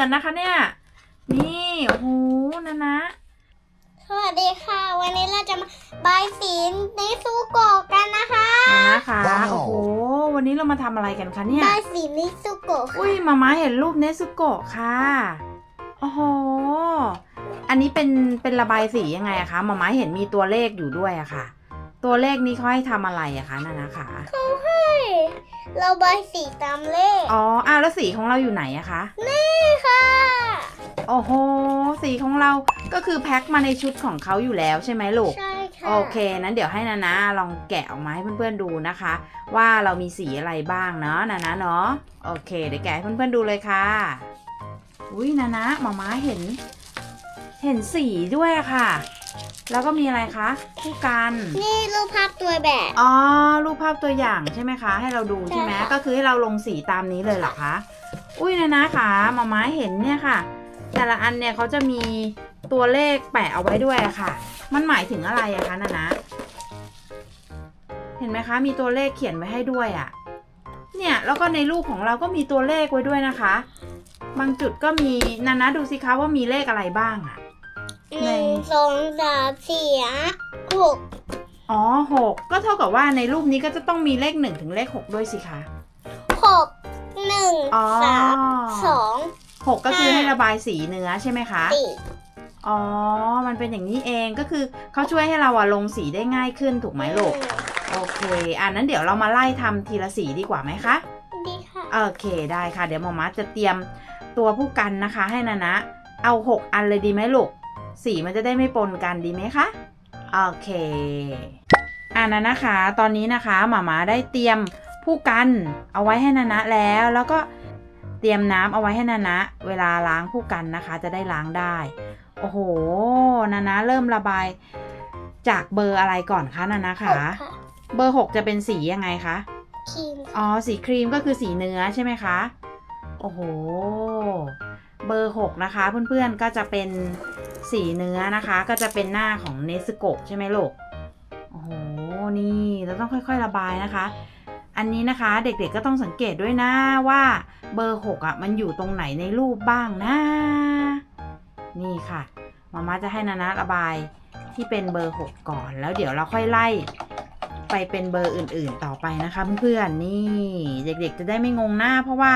มือนนะคะเนี่ย นี่โอ้โหนะนะ สวัสดีค่ะ วันนี้เราจะมาบายสีในซูโกะกันนะคะนะนะคะว้าวโอ้โห วันนี้เรามาทำอะไรกันคะเนี่ย บายสีในซูโกะค่ะอุ้ยมาม่าเห็นรูปเนซุโกะค่ะโอ้โห อันนี้เป็นเป็นระบายสียังไงอะคะมาม่าเห็นมีตัวเลขอยู่ด้วยอะค่ะ ตัวเลขนี้เขาให้ทำอะไรอะคะนานะคะเฮ้ยเราบายสีตามเลข อ๋ออ้าวแล้วสีของเราอยู่ไหนอะคะ นี่ค่ะ โอ้โห สีของเราก็คือแพ็คมาในชุดของเขาอยู่แล้วใช่ไหมลูก ใช่ค่ะ โอเค นั้นเดี๋ยวให้นานะลองแกะออกมาให้เพื่อนๆดูนะคะ ว่าเรามีสีอะไรบ้างเนาะนานะเนาะ โอเค เดี๋ยวแกะให้เพื่อนๆดูเลยค่ะ อุ้ยนานะหมาม้าเห็น เห็นสีด้วยอะค่ะ แล้วก็มีอะไรคะคู่กัน นี่รูปภาพตัวแบบ อ๋อ รูปภาพตัวอย่างใช่ไหมคะ ให้เราดูใช่ไหมใช่ค่ะ ก็คือให้เราลงสีตามนี้เลยเหรอคะ อุ้ยนะนะค่ะหมาม้าเห็นเนี่ยค่ะ แต่ละอันเนี่ยเขาจะมีตัวเลขแปะเอาไว้ด้วยอะค่ะ มันหมายถึงอะไรอะคะนานะ เห็นไหมคะ มีตัวเลขเขียนไว้ให้ด้วยอะเนี่ย แล้วก็ในรูปของเราก็มีตัวเลขไว้ด้วยนะคะ บางจุดก็มีนานะดูสิคะว่ามีเลขอะไรบ้างอะ หนึ่งสองสามสี่ห้าหกอ๋อหกก็เท่ากับว่าในรูปนี้ก็จะต้องมีเลขหนึ่งถึงเลขหกด้วยสิคะหกหนึ่งอ๋อสามสองหกก็คือห้าให้ระบายสีเนื้อใช่ไหมคะสี่อ๋อ มันเป็นอย่างนี้เองก็คือเขาช่วยให้เราอะลงสีได้ง่ายขึ้นถูกไหมลูกโอเคอะนั้นเดี๋ยวเรามาไล่ทำทีละสีดีกว่าไหมคะดีค่ะโอเคได้ค่ะ เดี๋ยวหมอมาจะเตรียมตัวผู้กันนะคะ ให้นานะ เอาหกอันเลยดีไหมลูก สีมันจะได้ไม่ปนกันดีไหมคะ โอเคอ่านะนะคะ ตอนนี้นะคะหมามาได้เตรียมผู้กันเอาไว้ให้นานะแล้ว แล้วก็เตรียมน้ำเอาไว้ให้นานะ เวลาล้างผู้กันนะคะ จะได้ล้างได้ โอ้โห นานะเริ่มระบายจากเบอร์อะไรก่อนคะนานะหคะกค่ะเบอร์หกจะเป็นสียังไงคะครีมอ๋อสีครีมก็คือสีเนื้อใช่ไหมคะ โอ้โห เบอร์หกนะคะ เพื่อนๆก็จะเป็นสีเนื้อนะคะ ก็จะเป็นหน้าของเนสโกใช่ไหมลูกโอ้โหนี่เราต้องค่อยๆระบายนะคะ อันนี้นะคะเด็กๆก็ต้องสังเกตด้วยนะว่าเบอร์หกอะ มันอยู่ตรงไหนในรูปบ้างนะ นี่ค่ะมาม่าจะให้นานะระบายที่เป็นเบอร์หกก่อน แล้วเดี๋ยวเราค่อยไล่ไปเป็นเบอร์อื่นๆต่อไปนะคะเพื่อนๆนี่เด็กๆจะได้ไม่งงหน้าเพราะว่า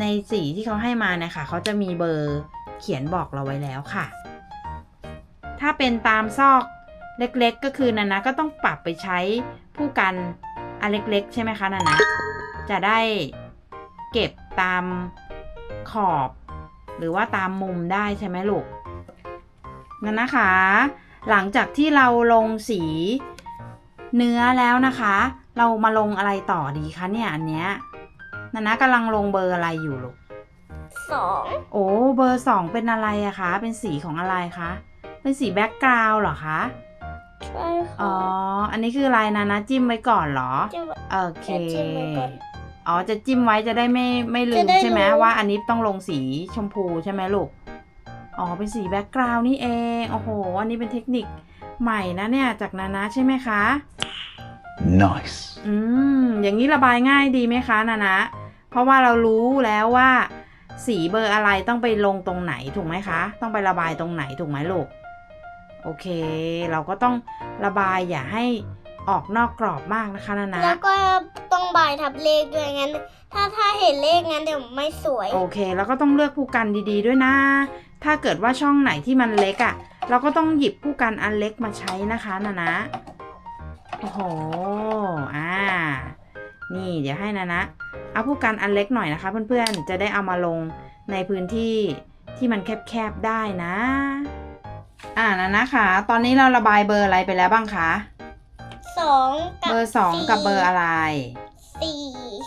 ในสีที่เขาให้มานะคะเขาจะมีเบอร์เขียนบอกเราไว้แล้วค่ะ ถ้าเป็นตามซอกเล็กๆ ก็คือนานะก็ต้องปรับไปใช้ผู้กันอันเล็กๆ ใช่ไหมคะนานะจะได้เก็บตามขอบ หรือว่าตามมุมได้ใช่ไหมลูกนั่นนะคะ หลังจากที่เราลงสีเนื้อแล้วนะคะ เรามาลงอะไรต่อดีคะเนี่ยอันเนี้ย นานะกำลังลงเบอร์อะไรอยู่ลูกสองโอ้เบอร์สองเป็นอะไรอะคะ เป็นสีของอะไรคะ เป็นสีแบ็กกราวด์เหรอคะใช่อ๋อค่ะอันนี้คืออะไรนานะจิ้มไว้ก่อนเหรอ จะโอเค จะจิ้มไว้ก่อนอ๋อ จะจิ้มไว้จะได้ไม่ไม่ลืจะมได้ใช่ไหมรู้ ว่าอันนี้ต้องลงสีชมพูใช่ไหมลูก อ๋อ เป็นสีแบ็กกราวด์นี่เอง โอ้โห อันนี้เป็นเทคนิคใหม่นะเนี่ยจากนานะใช่ไหมคะ Nice. อืม อย่างนี้ระบายง่ายดีไหมคะนานะ เพราะว่าเรารู้แล้วว่า สีเบอร์อะไรต้องไปลงตรงไหนถูกไหมคะ ต้องไประบายตรงไหนถูกไหมลูก โอเค เราก็ต้องระบายอย่าให้ออกนอกกรอบมากนะคะนานะแล้วก็ต้องบายทับเลขด้วยงั้น ถ้าถ้าเห็นเลขงั้นเดี๋ยวไม่สวย โอเค แล้วก็ต้องเลือกผู้กันดีๆด้วยนะ ถ้าเกิดว่าช่องไหนที่มันเล็กอะ่ะ เราก็ต้องหยิบผู้กันอันเล็กมาใช้นะคะนานะ โอ้โห อ่า นี่เดี๋ยวให้นานะเอาผู้กันอันเล็กหน่อยนะคะเพื่อนๆ จะได้เอามาลงในพื้นที่ที่มันแคบๆได้นะ อ่านานะค่ะตอนนี้เราระบายเบอร์อะไรไปแล้วบ้างคะสองกับเบอร์สองกับเบอร์อะไรสี่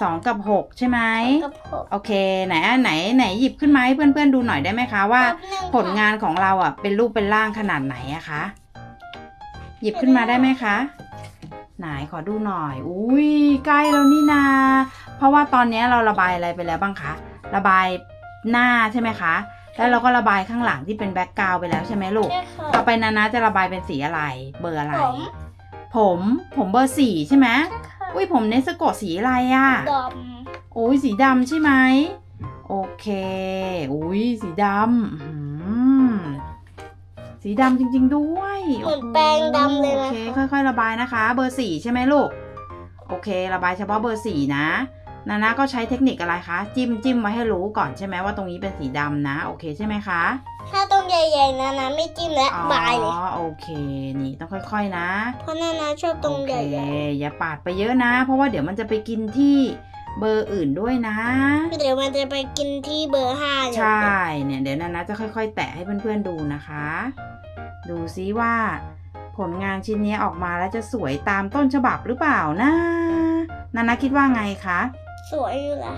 สองกับหกใช่ไหมกับหกโอเค ไหนอะไหนไหนหยิบขึ้นมาให้เพื่อนๆดูหน่อยได้ไหมคะว่าแป๊บนึงผลงานของเราอะเป็นรูปเป็นร่างขนาดไหนอะคะ หยิบขึ้นมาได้ไหมคะ ไหนขอดูหน่อย อุ้ยใกล้แล้วนี่นา เพราะว่าตอนนี้เราระบายอะไรไปแล้วบ้างคะ ระบายหน้าใช่ไหมคะ แล้วเราก็ระบายข้างหลังที่เป็นแบ็กกราวไปแล้วใช่ไหมลูกใช่ค่ะต่อไปนานะจะระบายเป็นสีอะไร เบอร์อะไร ผม ผมผมเบอร์สี่ใช่ไหมใช่ค่ะอุ้ยผมเนสโกะสีอะไรอะดโอ้ยสีดำใช่ไหม โอโอเค อุ้ยสีดำอื้อหือ สีดำจริง ๆ ด้วยเหมือนแปรงดำเลยโอนะเคคะค่อยๆ ระบายนะคะ เบอร์สี่ใช่ไหมลูก โอเค ระบายเฉพาะเบอร์สี่นะนานะก็ใช้เทคนิคอะไรคะ จิ้มจิ้มไว้ให้รู้ก่อนใช่ไหมว่าตรงนี้เป็นสีดำนะ โอเคใช่ไหมคะ ถ้าตรงใหญ่ๆนะนะไม่จิ้มและอ๋อบายเลยโอเค นี่ต้องค่อยๆนะ เพราะนานาชอบตรงโอใหเคญ่อย่าปาดไปเยอะนะ เพราะว่าเดี๋ยวมันจะไปกินที่ เบอร์อื่นด้วยนะๆเดี๋ยวมันจะไปกินที่เบอร์ห้าเลยใช่เนี่ยเดี๋ยวนานะจะค่อย ๆ แตะให้เพื่อนๆดูนะคะ ดูซิว่า ผลงานชิ้นนี้ออกมาแล้วจะสวยตามต้นฉบับหรือเปล่านะนานะคิดว่าไงคะ สวยอยู่แล้ว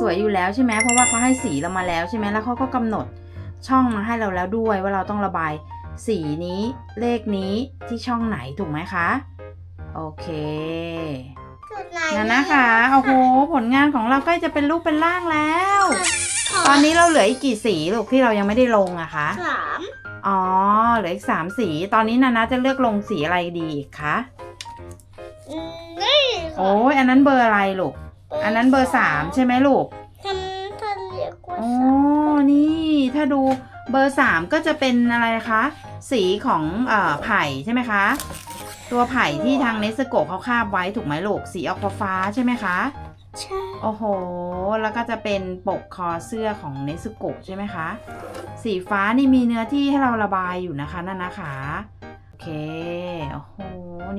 สวยอยู่แล้วใช่ไหมเพราะว่าเขาให้สีเรามาแล้วใช่ไหมแล้วเขาก็กำหนดช่องมาให้เราแล้วด้วยว่าเราต้องระบายสีนี้เลขนี้ที่ช่องไหนถูกไหมคะ โอเคจุดไห นนั่นนะคะโอ้โหผลงานของเราใกล้จะเป็นรูปเป็นร่างแล้วขอตอนนี้เราเหลืออีกกี่สีลูกที่เรายังไม่ได้ลงอะคะสามอ๋อเหลืออีกสามสี ตอนนี้นานะจะเลือกลงสีอะไรดีอีกคะอืมนี่ค่ะโอ้ยอันนั้นเบอร์อะไรลูก อันนั้นเบอร์สามใช่ไหมลูกท่านท่านเรียกว่าโอ้สามนี่ถ้าดูเบอร์สามก็จะเป็นอะไรคะ สีของเอ่อไผ่ใช่ไหมคะ ตัวไผ่ที่ทางเนสโกะเขาคาบไว้ถูกไหมลูกสีออกฟ้าๆใช่ไหมคะ ใช่ โอ้โห แล้วก็จะเป็นปกคอเสื้อของเนสโกะใช่ไหมคะ สีฟ้านี่มีเนื้อที่ให้เราระบายอยู่นะคะนั่นนะคะโอเค โอ้โห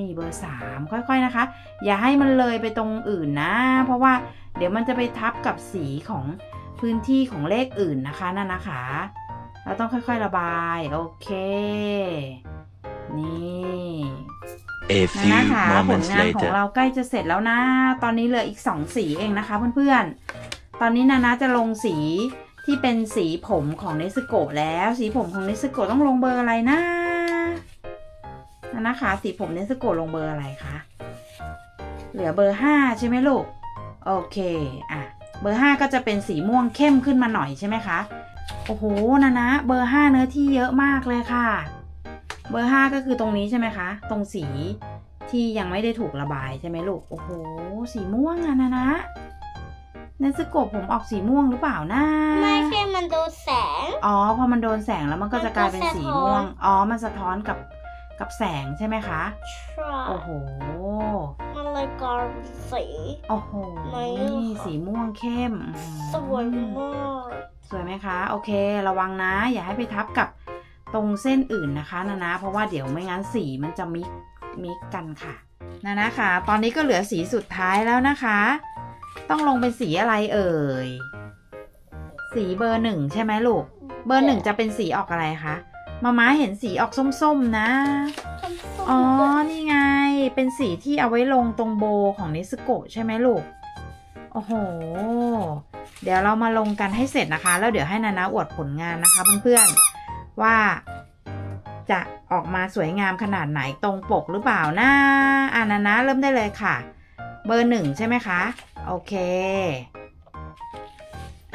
นี่เบอร์สามค่อยๆนะคะ อย่าให้มันเลยไปตรงอื่นนะ เพราะว่าเดี๋ยวมันจะไปทับกับสีของพื้นที่ของเลขอื่นนะคะนั่นนะคะ เราต้องค่อยๆระบาย โอเค นี่ A นะ few นะคะผล moments งานของ later. เราใกล้จะเสร็จแล้วนะ ตอนนี้เหลืออีกสองสีเองนะคะเพื่อนๆ ตอนนี้นานาจะลงสีที่เป็นสีผมของเนสโกะแล้ว สีผมของเนสโกะต้องลงเบอร์อะไรนะนานาคะสีผมเนสโกะลงเบอร์อะไรคะ เหลือเบอร์ห้าใช่ไหมลูก โอเค อะ เบอร์ห้าก็จะเป็นสีม่วงเข้มขึ้นมาหน่อยใช่ไหมคะ โอ้โห นานะ เบอร์ห้าเนื้อที่เยอะมากเลยค่ะ เบอร์ห้าก็คือตรงนี้ใช่ไหมคะ ตรงสีที่ยังไม่ได้ถูกระบายใช่ไหมลูก โอ้โห สีม่วงอะนะนะเนสโกะผมออกสีม่วงหรือเปล่านะไม่แค่มันโดนแสง อ๋อ พอมันโดนแสงแล้วมันก็จะกลายเป็นสีม่วง อ๋อ มันสะท้อนกับกับแสงใช่ไหมคะใช่โอ้โห มันเลยกลายเป็นสี โอ้โหไหนนี่อะคะสีม่วงเข้มอื้อหือสวยมาก สวยไหมคะ โอเค ระวังนะ อย่าให้ไปทับกับ ตรงเส้นอื่นนะคะนะนะเพราะว่าเดี๋ยวไม่งั้นสีมันจะมิกมิกกันค่ะนะนะคะตอนนี้ก็เหลือสีสุดท้ายแล้วนะคะ ต้องลงเป็นสีอะไรเอ่ย สีเบอร์หนึ่งใช่ไหมลูก เบอร์หนึ่งจะเป็นสีออกอะไรคะ มาม้าเห็นสีออกส้มๆนะ อ๋อ นี่ไง เป็นสีที่เอาไว้ลงตรงโบของนิสโกะใช่ไหมลูก โอ้โห เดี๋ยวเรามาลงกันให้เสร็จนะคะ แล้วเดี๋ยวให้นานาอวดผลงานนะคะเพื่อนๆ ว่าจะออกมาสวยงามขนาดไหนตรงปกหรือเปล่านะอานานาเริ่มได้เลยค่ะ เบอร์หนึ่งใช่ไหมคะ โอเค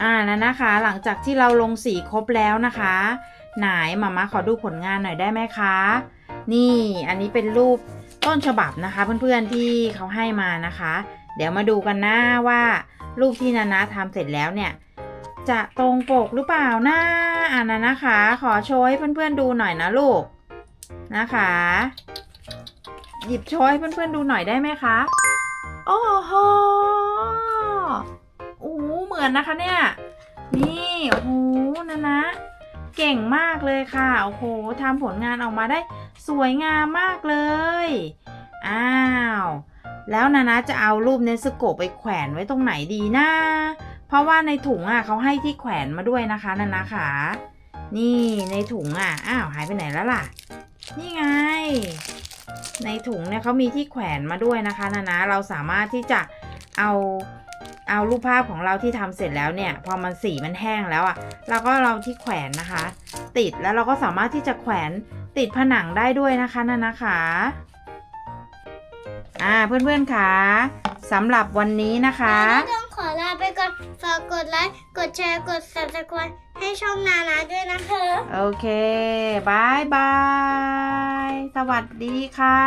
อ่านะนะคะ หลังจากที่เราลงสีครบแล้วนะคะ ไหนมาม่าขอดูผลงานหน่อยได้ไหมคะ นี่อันนี้เป็นรูปต้นฉบับนะคะ เพื่อนๆที่เขาให้มานะคะ เดี๋ยวมาดูกันนะว่ารูปที่นานาทำเสร็จแล้วเนี่ย จะตรงปกหรือเปล่านะอ่านะนนะคะ ขอโชว์ให้เพื่อนๆดูหน่อยนะลูกนะคะ หยิบโชว์ให้เพื่อนๆดูหน่อยได้ไหมคะโอ้โหโอ้เหมือนนะคะเนี่ย นี่โอ้โหนะนะ เก่งมากเลยค่ะ โอ้โหทำผลงานออกมาได้สวยงามมากเลย อ้าว แล้วนานะจะเอารูปเนสโกไปแขวนไว้ตรงไหนดีนะเพ ราะว่าในถุงอะเขาให้ที่แขวนมาด้วยนะคะนานะค่ะนี่ในถุงอะอ้าวหายไปไหนแล้วล่ะ นี่ไง ในถุงเนี่ยเขามีที่แขวนมาด้วยนะคะนานะเราสามารถที่จะเอาเอารูปภาพของเราที่ทำเสร็จแล้วเนี่ย พอมันสีมันแห้งแล้วอะเราก็เราที่แขวนนะคะ ติดแล้วเราก็สามารถที่จะแขวนติดผนังได้ด้วยนะคะนานะคะอ่าเพื่อนๆค่ะสำหรับวันนี้นะคะนานาต้องข อลาไปก่อนฝากกดไลค์กดแชร์กด subscribe ให้ช่องนานาด้วยนะคะโอเคบายบาย สวัสดีค่ะ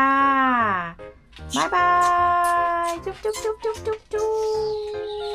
บายบาย จุ๊บจุ๊บจุ๊บจุ๊บจุ๊บจุ๊บ